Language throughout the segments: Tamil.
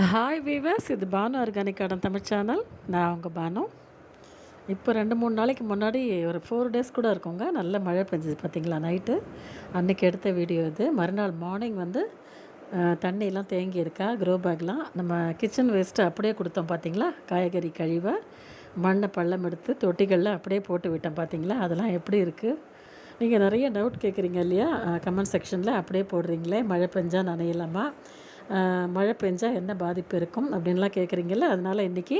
ஹாய் வீவர்ஸ் இது பானு ஆர்கானிக்கான தமிழ் சேனல் நான் உங்கள் பானு. இப்போ ரெண்டு மூணு நாளைக்கு முன்னாடி ஒரு ஃபோர் டேஸ் கூட இருக்குங்க. நல்ல மழை பெஞ்சது பார்த்தீங்களா நைட்டு அன்றைக்கி எடுத்த வீடியோ இது. மறுநாள் மார்னிங் வந்து தண்ணியெல்லாம் தேங்கி இருக்கா க்ரோ பேக்லாம் நம்ம கிச்சன் வேஸ்ட்டு அப்படியே கொடுத்தோம் பார்த்தீங்களா காய்கறி கழிவை. மண்ணை பள்ளம் எடுத்து தொட்டிகளில் அப்படியே போட்டு விட்டோம் பார்த்தீங்களா அதெல்லாம் எப்படி இருக்குது நீங்கள் நிறைய டவுட் கேட்குறீங்க இல்லையா? கமெண்ட் செக்ஷனில் அப்படியே போடுறீங்களே மழை பெஞ்சால் நனையலாமா? மழை பெஞ்சால் என்ன பாதிப்பு இருக்கும் அப்படின்லாம் கேட்குறீங்கல்ல அதனால் இன்றைக்கி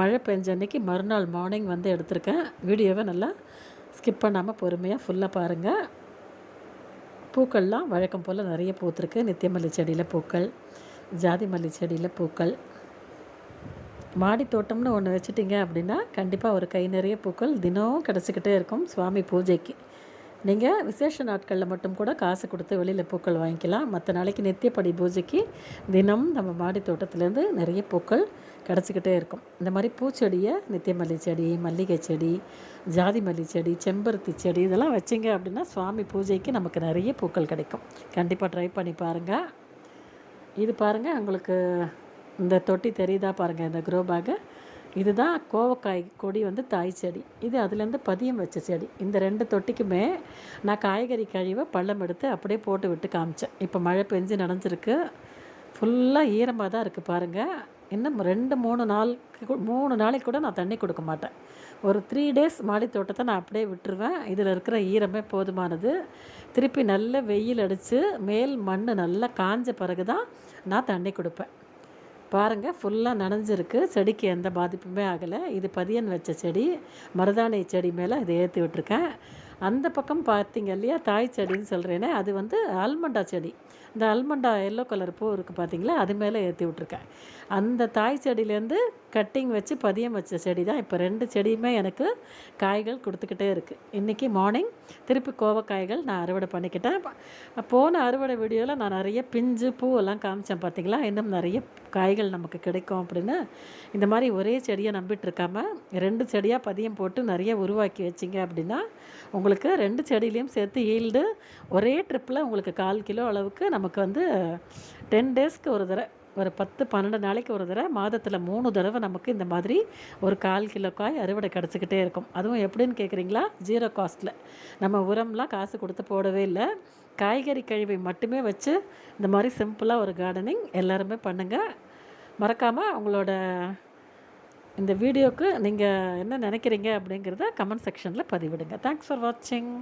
மழை பெஞ்ச அன்றைக்கி மறுநாள் மார்னிங் வந்து எடுத்திருக்கேன். வீடியோவை நல்லா ஸ்கிப் பண்ணாமல் பொறுமையாக ஃபுல்லாக பாருங்கள் பூக்கள்லாம் வழக்கம் போல் நிறைய பூத்துருக்கு. நித்தியமல்லி செடியில் பூக்கள் ஜாதி மல்லி செடியில் பூக்கள். மாடி தோட்டம்னு ஒன்று வச்சுட்டிங்க அப்படின்னா கண்டிப்பாக ஒரு கை நிறைய பூக்கள் தினம் கிடச்சிக்கிட்டே இருக்கும். சுவாமி பூஜைக்கு. நீங்கள் விசேஷ நாட்களில் மட்டும் கூட காசு கொடுத்து வெளியில் பூக்கள் வாங்கிக்கலாம். மற்ற நாளைக்கு நித்தியப்படி பூஜைக்கு தினம் நம்ம மாடி தோட்டத்துலேருந்து நிறைய பூக்கள் கிடச்சிக்கிட்டே இருக்கும். இந்த மாதிரி பூச்செடியை நித்தியமல்லி செடி மல்லிகை செடி ஜாதி மல்லி செடி செம்பருத்தி செடி இதெல்லாம் வச்சிங்க அப்படின்னா சுவாமி பூஜைக்கு நமக்கு நிறைய பூக்கள் கிடைக்கும். கண்டிப்பாக ட்ரை பண்ணி பாருங்கள் இது பாருங்கள் உங்களுக்கு இந்த தொட்டி தெரியுதா பாருங்கள் இந்த குரோ பேக்கை இதுதான் கோவக்காய் கொடி வந்து தாய் செடி. இது அதுலேருந்து பதியம் வச்ச செடி. இந்த ரெண்டு தொட்டிக்குமே நான் காய்கறி கழிவை பள்ளம் எடுத்து அப்படியே போட்டு விட்டு காமிச்சேன். இப்போ மழை பெஞ்சு நனைஞ்சிருக்கு. ஃபுல்லாக ஈரமாக தான் இருக்குது பாருங்கள் இன்னும் ரெண்டு மூணு நாளுக்கு மூணு நாளைக்கு கூட நான் தண்ணி கொடுக்க மாட்டேன். ஒரு த்ரீ டேஸ் மாடி தோட்டத்தை நான் அப்படியே விட்டுருவேன். இதில் இருக்கிற ஈரமே போதுமானது. திருப்பி நல்ல வெயில் அடித்து மேல் மண் நல்லா காஞ்ச பிறகு தான் நான் தண்ணி கொடுப்பேன். பாருங்கள் ஃபுல்லாக நனைஞ்சிருக்கு. செடிக்கு எந்த பாதிப்புமே ஆகலை. இது பதியன் வச்ச செடி மருதாணி செடி மேலே இதை ஏற்றி விட்டுருக்கேன். அந்த பக்கம் பார்த்தீங்க இல்லையா தாய் செடின்னு சொல்கிறேனே அது வந்து ஆல்மண்டா செடி. இந்த அல்மண்டா எல்லோ கலர் பூ இருக்குது பார்த்தீங்களா அது மேலே ஏற்றி விட்ருக்கேன் அந்த தாய் செடியிலேருந்து கட்டிங் வச்சு பதியம் வச்ச செடி தான் இப்போ ரெண்டு செடியுமே எனக்கு காய்கள் கொடுத்துக்கிட்டே இருக்குது இன்றைக்கி மார்னிங் திருப்பி கோவக்காய்கள் நான் அறுவடை பண்ணிக்கிட்டேன். போன அறுவடை வீடியோவில் நான் நிறைய பிஞ்சு பூவெல்லாம் காமிச்சேன் பார்த்தீங்களா இன்னும் நிறைய காய்கள் நமக்கு கிடைக்கும் அப்படின்னு. இந்த மாதிரி ஒரே செடியை நம்பிட்டு இருக்காமல் ரெண்டு செடியாக பதியம் போட்டு நிறைய உருவாக்கி வச்சிங்க அப்படின்னா உங்களுக்கு ரெண்டு செடியிலையும் சேர்த்து ஈல்டு ஒரே ட்ரிப்பில் உங்களுக்கு கால் கிலோ அளவுக்கு நமக்கு வந்து டென் டேஸ்க்கு ஒரு தடவை ஒரு பத்து பன்னெண்டு நாளைக்கு ஒரு தடவை மாதத்தில் மூணு தடவை நமக்கு இந்த மாதிரி ஒரு கால் கிலோ காய் அறுவடை கிடச்சிக்கிட்டே இருக்கும். அதுவும் எப்படின்னு கேட்குறீங்களா ஜீரோ காஸ்ட்டில் நம்ம உரம்லாம் காசு கொடுத்து போடவே இல்லை. காய்கறி கழிவை மட்டுமே வச்சு இந்த மாதிரி சிம்பிளாக ஒரு கார்டனிங் எல்லாருமே பண்ணுங்கள் மறக்காமல் உங்களோட இந்த வீடியோக்கு நீங்கள் என்ன நினைக்கிறீங்க அப்படிங்கிறத கமெண்ட் செக்ஷனில் பதிவிடுங்க. தேங்க்ஸ் ஃபார் வாட்சிங்